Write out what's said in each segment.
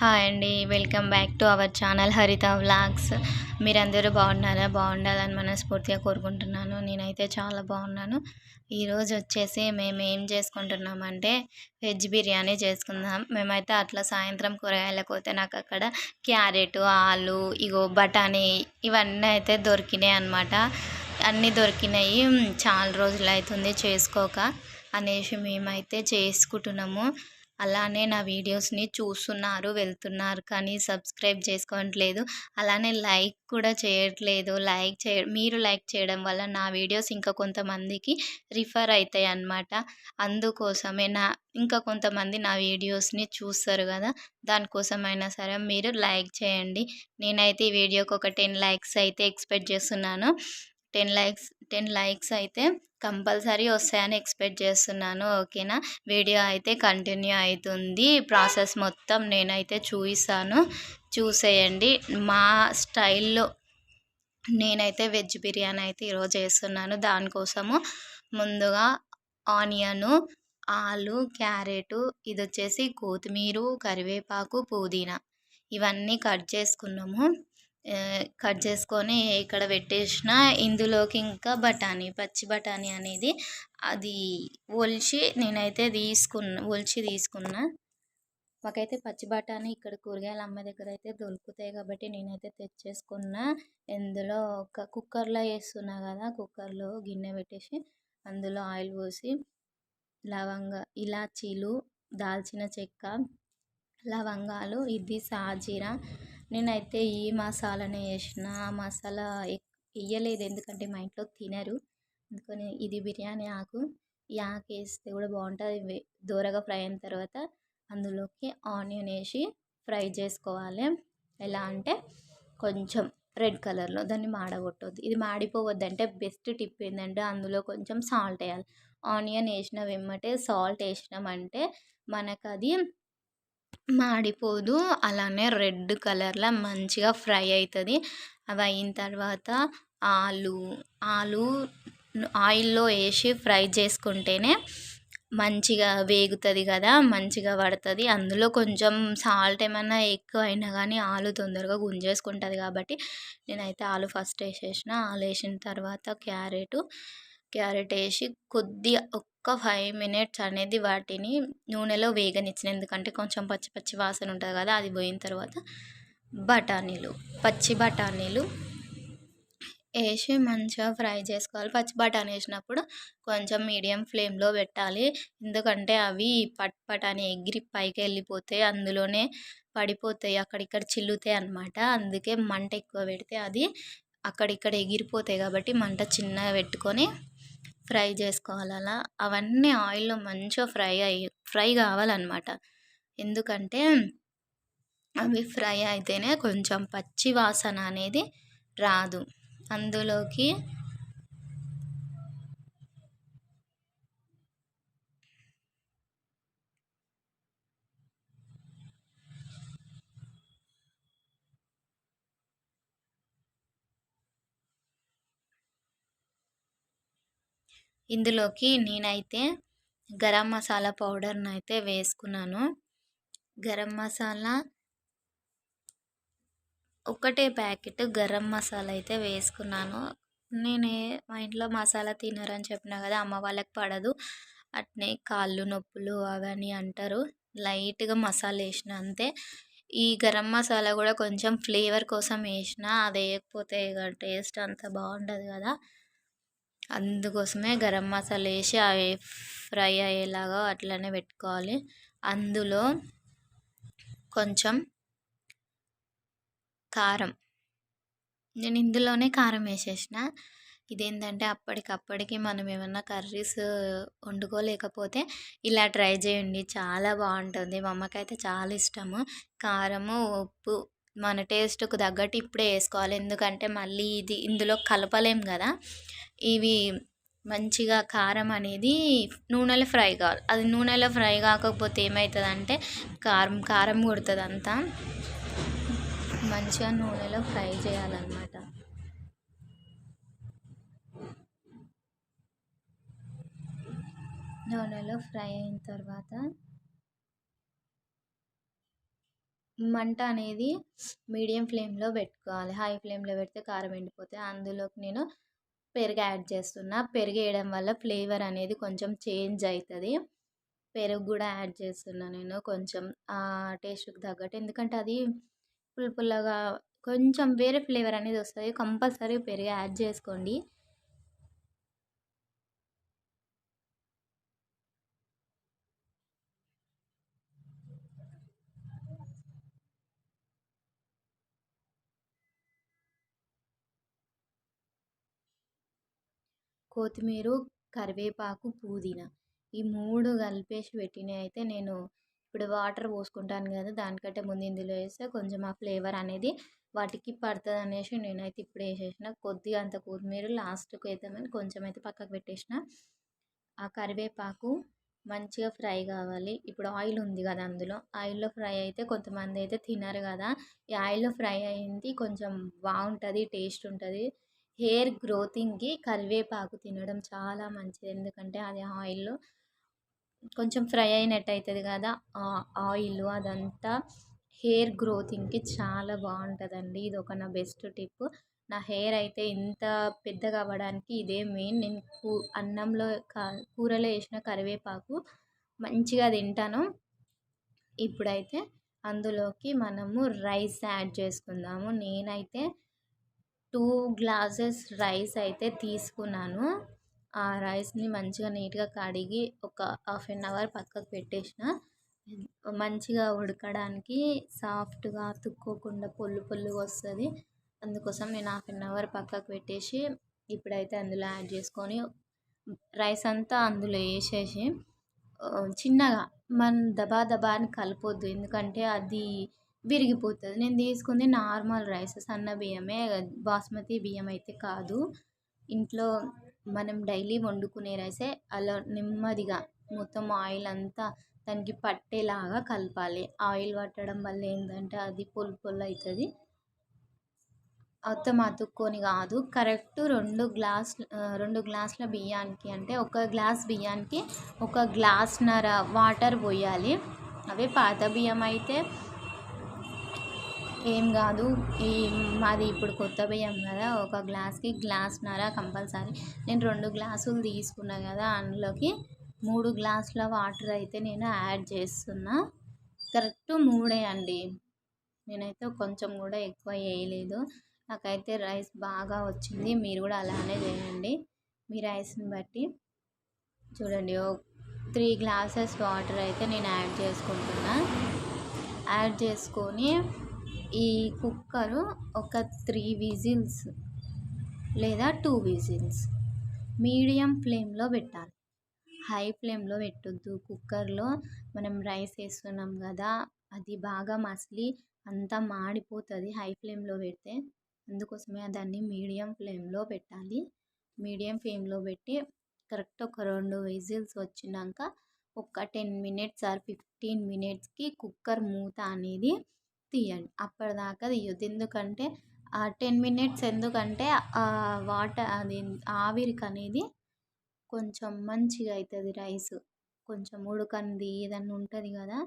Hi అండి welcome back to our channel Haritha vlogs. మీరందరూ బాగున్నారా? బాగుండాలని మనస్ఫూర్తిగా కోరుకుంటున్నాను. నేనైతే చాలా బాగున్నాను. ఈరోజు వచ్చేసి మేము ఏం చేసుకుంటున్నామంటే వెజ్ బిర్యానీ చేసుకుందాం. మేమైతే అట్లా సాయంత్రం కూరగాయలకు పోతే నాకు అక్కడ క్యారెట్ ఆలు ఇగో బఠానీ ఇవన్నీ అయితే దొరికినాయి అనమాట అన్నీ దొరికినాయి. చాలా రోజులు అవుతుంది చేసుకోక అనేసి మేమైతే చేసుకుంటున్నాము. అలానే నా వీడియోస్ని చూస్తున్నారు వెళ్తున్నారు కానీ సబ్స్క్రైబ్ చేసుకోవట్లేదు. అలానే లైక్ కూడా చేయట్లేదు. లైక్ చేయ మీరు లైక్ చేయడం వల్ల నా వీడియోస్ ఇంకా కొంతమందికి రిఫర్ అవుతాయి అన్నమాట. అందుకోసమే నా ఇంకా కొంతమంది నా వీడియోస్ని చూస్తారు కదా దానికోసమైనా సరే మీరు లైక్ చేయండి. నేనైతే ఈ వీడియోకి ఒక టెన్ లైక్స్ అయితే ఎక్స్పెక్ట్ చేస్తున్నాను. టెన్ లైక్స్ టెన్ లైక్స్ అయితే కంపల్సరీ వస్తాయని ఎక్స్పెక్ట్ చేస్తున్నాను ఓకేనా? వీడియో అయితే కంటిన్యూ అవుతుంది. ప్రాసెస్ మొత్తం నేనైతే చూపిస్తాను. చూసేయండి. మా స్టైల్లో నేనైతే వెజ్ బిర్యానీ అయితే ఈరోజు చేస్తున్నాను. దానికోసము ముందుగా ఆనియను ఆలు క్యారెట్ ఇది వచ్చేసి కొత్తిమీర కరివేపాకు పుదీనా ఇవన్నీ కట్ చేసుకున్నాము. కట్ చేసుకొని ఇక్కడ పెట్టేసిన ఇందులోకి ఇంకా బఠానీ పచ్చి బఠానీ అనేది అది ఒలిచి నేనైతే తీసుకున్న ఒలిచి తీసుకున్నా. మాకైతే పచ్చి బఠానీ ఇక్కడ కూరగాయలు అమ్మ దగ్గర అయితే దొరుకుతాయి కాబట్టి నేనైతే తెచ్చేసుకున్నా. ఇందులో ఒక కుక్కర్లో వేస్తున్నా కదా కుక్కర్లో గిన్నె పెట్టేసి అందులో ఆయిల్ పోసి లవంగ ఇలాచీలు దాల్చిన చెక్క లవంగాలు ఇది సాజీరా నేనైతే ఈ మసాలానే వేసిన మసాలా వేయలేదు ఎందుకంటే మా ఇంట్లో తినరు. అందుకని ఇది బిర్యానీ ఆకు. ఈ ఆకు వేస్తే కూడా బాగుంటుంది. దోరగా ఫ్రై అయిన తర్వాత అందులోకి ఆనియన్ వేసి ఫ్రై చేసుకోవాలి. ఎలా అంటే కొంచెం రెడ్ కలర్లో. దాన్ని మాడగొట్టద్దు. ఇది మాడిపోవద్దంటే బెస్ట్ టిప్ ఏంటంటే అందులో కొంచెం సాల్ట్ వేయాలి. ఆనియన్ వేసిన వెమ్మటే సాల్ట్ వేసినామంటే మనకు అది మాడిపోదు. అలానే రెడ్ కలర్లో మంచిగా ఫ్రై అవుతుంది అవి అయిన తర్వాత ఆలు ఆలు ఆయిల్లో వేసి ఫ్రై చేసుకుంటేనే మంచిగా వేగుతుంది కదా మంచిగా పడుతుంది అందులో కొంచెం సాల్ట్ ఏమైనా ఎక్కువ అయినా కానీ ఆలు తొందరగా గుంజేసుకుంటుంది కాబట్టి నేనైతే ఆలు ఫస్ట్ వేసేసిన. ఆలు వేసిన తర్వాత క్యారెట్ క్యారెట్ వేసి కొద్దిగా ఒక ఫైవ్ మినిట్స్ అనేది వాటిని నూనెలో వేగనిచ్చిన ఎందుకంటే కొంచెం పచ్చి పచ్చి వాసన ఉంటుంది కదా అది పోయిన తర్వాత బఠానీలు పచ్చి బఠానీలు వేసి మంచిగా ఫ్రై చేసుకోవాలి. పచ్చి బఠానీ వేసినప్పుడు కొంచెం మీడియం ఫ్లేమ్లో పెట్టాలి. ఎందుకంటే అవి పట్ పట్ ఎగిరి పైకి వెళ్ళిపోతాయి అందులోనే పడిపోతాయి అక్కడిక్కడ చిల్లుతాయి అనమాట అందుకే మంట ఎక్కువ పెడితే అది అక్కడిక్కడ ఎగిరిపోతాయి కాబట్టి మంట చిన్నగా పెట్టుకొని ఫ్రై చేసుకోవాలి అలా అవన్నీ ఆయిల్లో మంచిగా ఫ్రై అయ్యి ఫ్రై కావాలన్నమాట. ఎందుకంటే అవి ఫ్రై అయితేనే కొంచెం పచ్చి వాసన అనేది రాదు. అందులోకి ఇందులోకి నేనైతే గరం మసాలా పౌడర్ని అయితే వేసుకున్నాను. గరం మసాలా ఒకటే ప్యాకెట్ గరం మసాలా అయితే వేసుకున్నాను. నేనే మా ఇంట్లో మసాలా తినరని చెప్పిన కదా అమ్మ వాళ్ళకి పడదు. అట్నే కాళ్ళు నొప్పులు అవని అంటారు. లైట్గా మసాలా వేసిన అంతే. ఈ గరం మసాలా కూడా కొంచెం ఫ్లేవర్ కోసం వేసిన అది వేయకపోతే టేస్ట్ అంత బాగుండదు కదా. అందుకోసమే గరం మసాలా వేసి అవి ఫ్రై అయ్యేలాగా అట్లనే పెట్టుకోవాలి. అందులో కొంచెం కారం. నేను ఇందులోనే కారం వేసేసిన. ఇదేంటంటే అప్పటికప్పటికి మనం ఏమన్నా కర్రీస్ వండుకోలేకపోతే ఇలా ట్రై చేయండి. చాలా బాగుంటుంది. మా అమ్మకైతే చాలా ఇష్టము. కారము ఉప్పు మన టేస్ట్కు తగ్గట్టు ఇప్పుడే వేసుకోవాలి. ఎందుకంటే మళ్ళీ ఇది ఇందులో కలపలేం కదా. ఇవి మంచిగా కారం అనేది నూనెలో ఫ్రై కావాలి. అది నూనెలో ఫ్రై కాకపోతే ఏమవుతుంది అంటే కారం కారం కొడుతుంది అంతా మంచిగా నూనెలో ఫ్రై చేయాలన్నమాట. నూనెలో ఫ్రై అయిన తర్వాత మంట అనేది మీడియం ఫ్లేమ్లో పెట్టుకోవాలి. హై ఫ్లేమ్లో పెడితే కారం ఎండిపోతే అందులోకి నేను పెరుగు యాడ్ చేస్తున్నా. పెరుగు వేయడం వల్ల ఫ్లేవర్ అనేది కొంచెం చేంజ్ అవుతుంది పెరుగు కూడా యాడ్ చేస్తున్నా నేను కొంచెం టేస్ట్కి తగ్గట్టు. ఎందుకంటే అది పుల్ల పుల్లగా కొంచెం వేరే ఫ్లేవర్ అనేది వస్తుంది. కంపల్సరీ పెరుగు యాడ్ చేసుకోండి. కొత్తిమీర కరివేపాకు పుదీనా ఈ మూడు కలిపేసి పెట్టినవి అయితే నేను ఇప్పుడు వాటర్ పోసుకుంటాను కదా దానికంటే ముందు ఇందులో వేస్తే కొంచెం ఆ ఫ్లేవర్ అనేది వాటికి పడుతుంది అనేసి నేనైతే ఇప్పుడు వేసేసిన. కొద్దిగా అంత కొత్తిమీర లాస్ట్కి వేద్దామని కొంచెం అయితే పక్కకు పెట్టేసిన. ఆ కరివేపాకు మంచిగా ఫ్రై కావాలి. ఇప్పుడు ఆయిల్ ఉంది కదా అందులో. ఆయిల్లో ఫ్రై అయితే కొంతమంది అయితే తినరు కదా. ఈ ఆయిల్లో ఫ్రై అయింది కొంచెం బాగుంటుంది టేస్ట్ ఉంటుంది. హెయిర్ గ్రోతింగ్కి కరివేపాకు తినడం చాలా మంచిది. ఎందుకంటే అది ఆయిల్లో కొంచెం ఫ్రై అయినట్టు అవుతుంది కదా ఆ ఆయిల్ అదంతా హెయిర్ గ్రోతింగ్కి చాలా బాగుంటుందండి ఇది ఒక నా బెస్ట్ టిప్. నా హెయిర్ అయితే ఇంత పెద్దగా అవ్వడానికి ఇదే మెయిన్. నేను కూ అన్నంలో కూరలో వేసిన కరివేపాకు మంచిగా తింటాను. ఇప్పుడైతే అందులోకి మనము రైస్ యాడ్ చేసుకుందాము. నేనైతే టూ గ్లాసెస్ రైస్ అయితే తీసుకున్నాను. ఆ రైస్ని మంచిగా నీట్గా కడిగి ఒక హాఫ్ అన్ అవర్ పక్కకు పెట్టేసిన. మంచిగా ఉడకడానికి సాఫ్ట్గా అతుక్కోకుండా పొల్లు పొల్లుగా వస్తుంది. అందుకోసం నేను హాఫ్ అన్ అవర్ పక్కకు పెట్టేసి ఇప్పుడైతే అందులో యాడ్ చేసుకొని రైస్ అంతా అందులో వేసేసి చిన్నగా మన దబా దబా అని కలపొద్దు. ఎందుకంటే అది విరిగిపోతుంది నేను తీసుకుంది నార్మల్ రైస్ సన్న బియ్యమే బాస్మతి బియ్యం అయితే కాదు. ఇంట్లో మనం డైలీ వండుకునే రైసే. అలా నెమ్మదిగా మొత్తం ఆయిల్ అంతా దానికి పట్టేలాగా కలపాలి. ఆయిల్ పట్టడం వల్ల ఏంటంటే అది పొల్ పొల్ అవుతుంది మొత్తం అతుక్కొని కాదు. కరెక్ట్ రెండు గ్లాస్ రెండు గ్లాసుల బియ్యానికి అంటే ఒక గ్లాస్ బియ్యానికి ఒక గ్లాస్న్నర వాటర్ పోయాలి. అవి పాత బియ్యం అయితే ఏం కాదు. ఈ మాది ఇప్పుడు కొత్త బియ్యం కదా ఒక గ్లాస్కి గ్లాస్న్నర కంపల్సరీ. నేను రెండు గ్లాసులు తీసుకున్నా కదా అందులోకి మూడు గ్లాసుల వాటర్ అయితే నేను యాడ్ చేస్తున్నా. కరెక్ట్ మూడే అండి. నేనైతే కొంచెం కూడా ఎక్కువ వేయలేదు. నాకైతే రైస్ బాగా వచ్చింది. మీరు కూడా అలానే చేయండి. మీ రైస్ని బట్టి. చూడండి త్రీ గ్లాసెస్ వాటర్ అయితే నేను యాడ్ చేసుకుంటున్నా. యాడ్ చేసుకొని ఈ కుక్కరు ఒక త్రీ విజిల్స్ లేదా టూ విజిల్స్ మీడియం ఫ్లేమ్లో పెట్టాలి. హై ఫ్లేమ్లో పెట్టొద్దు. కుక్కర్లో మనం రైస్ వేస్తున్నాం కదా అది బాగా మసిలి అంతా మాడిపోతుంది హై ఫ్లేమ్లో పెడితే. అందుకోసమే దాన్ని మీడియం ఫ్లేమ్లో పెట్టాలి. మీడియం ఫ్లేమ్లో పెట్టి కరెక్ట్ ఒక రెండు విజిల్స్ వచ్చినాక ఒక టెన్ మినిట్స్ ఆర్ ఫిఫ్టీన్ మినిట్స్కి కుక్కర్ మూత అనేది తీయండి. అప్పటిదాకా తీయొద్దు. ఎందుకంటే ఆ టెన్ మినిట్స్ ఎందుకంటే వాటర్ అది ఆవిరికి అనేది కొంచెం మంచిగా అవుతుంది రైస్. కొంచెం ఉడకంది ఏదన్నా ఉంటుంది కదా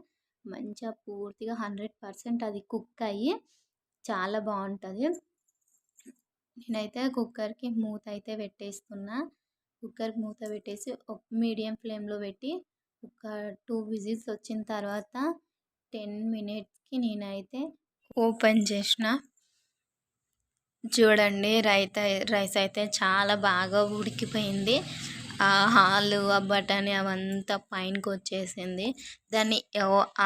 మంచిగా పూర్తిగా హండ్రెడ్ పర్సెంట్ అది కుక్ అయ్యి చాలా బాగుంటుంది. నేనైతే కుక్కర్కి మూత అయితే పెట్టేస్తున్నా. కుక్కర్కి మూత పెట్టేసి ఒక మీడియం ఫ్లేమ్లో పెట్టి ఒక టూ విజిల్స్ వచ్చిన తర్వాత టెన్ మినిట్స్కి నేనైతే ఓపెన్ చేసిన. చూడండి రైత రైస్ అయితే చాలా బాగా ఉడికిపోయింది. ఆ హాలు ఆ బటానీ అవంతా పైనకి వచ్చేసింది దాన్ని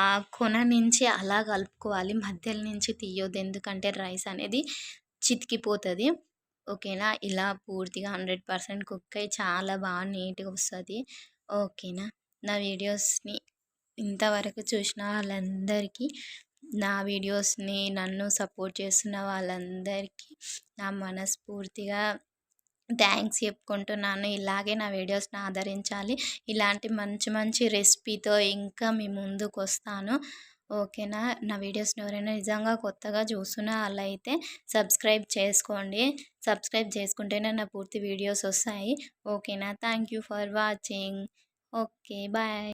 ఆ కొన నుంచి అలా కలుపుకోవాలి. మధ్యలో నుంచి తీయొద్దు. ఎందుకంటే రైస్ అనేది చితికిపోతుంది. ఓకేనా? ఇలా పూర్తిగా హండ్రెడ్ పర్సెంట్ కుక్ అయ్యి చాలా బాగా నీట్గా వస్తుంది. ఓకేనా? నా వీడియోస్ని ఇంతవరకు చూసిన వాళ్ళందరికీ నా వీడియోస్ని నన్ను సపోర్ట్ చేస్తున్న వాళ్ళందరికీ నా మనస్ఫూర్తిగా థ్యాంక్స్ చెప్పుకుంటున్నాను. ఇలాగే నా వీడియోస్ని ఆదరించాలి. ఇలాంటి మంచి మంచి రెసిపీతో ఇంకా మీ ముందుకు వస్తాను ఓకేనా? నా వీడియోస్ని ఎవరైనా నిజంగా కొత్తగా చూస్తున్న వాళ్ళైతే సబ్స్క్రైబ్ చేసుకోండి. సబ్స్క్రైబ్ చేసుకుంటేనే నా పూర్తి వీడియోస్ వస్తాయి. ఓకేనా? Thank you for watching. Okay bye.